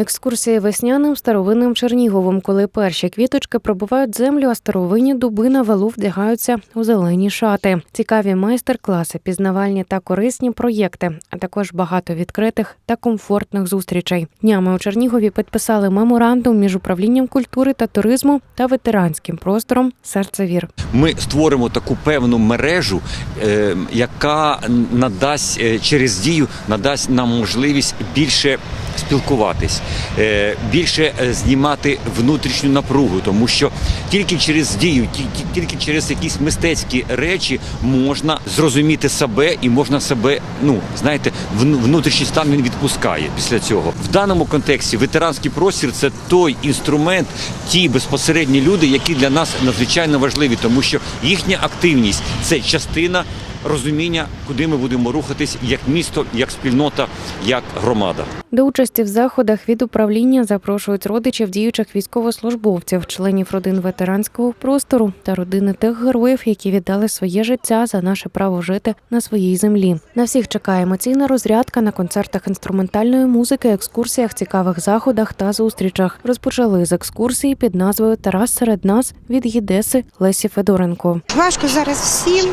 Екскурсія весняним старовинним Черніговом, коли перші квіточки пробувають землю, а старовинні дуби на валу вдягаються у зелені шати. Цікаві майстер-класи, пізнавальні та корисні проєкти, а також багато відкритих та комфортних зустрічей. Днями у Чернігові підписали меморандум між управлінням культури та туризму та ветеранським простором Серцевір. ми створимо таку певну мережу, е, яка надасть е, через дію надасть нам можливість більше спілкуватись, е, більше е, знімати внутрішню напругу, тому що тільки через дію, тільки, тільки через якісь мистецькі речі можна зрозуміти себе і можна себе, ну знаєте, внутрішній стан він відпускає після цього. В даному контексті ветеранський простір це той інструмент, ті безпосередні люди, які для нас надзвичайно важливі, тому що їхня активність це частина розуміння, куди ми будемо рухатись як місто, як спільнота, як громада. До участі в заходах від управління запрошують родичів діючих військовослужбовців, членів родин ветеранського простору та родини тих героїв, які віддали своє життя за наше право жити на своїй землі. На всіх чекає емоційна розрядка на концертах інструментальної музики, екскурсіях, цікавих заходах та зустрічах. Розпочали з екскурсії під назвою Тарас серед нас від Єдеси Лесі Федоренко. Важко зараз всім.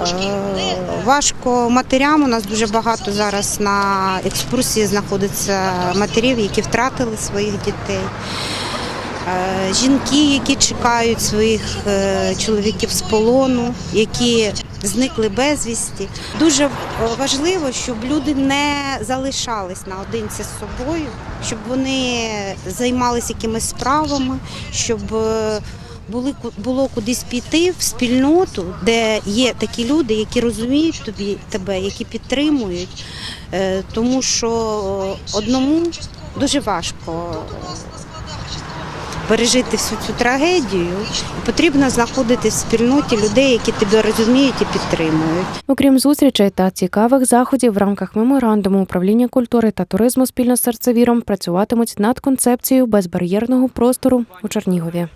Е, Важко матерям. У нас дуже багато зараз на екскурсії знаходиться матерів, які втратили своїх дітей. Е, Жінки, які чекають своїх е, чоловіків з полону, які зникли безвісті. Дуже важливо, щоб люди не залишались наодинці з собою, щоб вони займалися якимись справами, щоб були було кудись піти в спільноту, де є такі люди, які розуміють тобі тебе, які підтримують, Е, тому що одному дуже важко пережити всю цю трагедію. Потрібно знаходити в спільноті людей, які тебе розуміють і підтримують. Окрім зустрічей та цікавих заходів в рамках меморандуму управління культури та туризму спільно з серцевіром працюватимуть над концепцією безбар'єрного простору у Чернігові.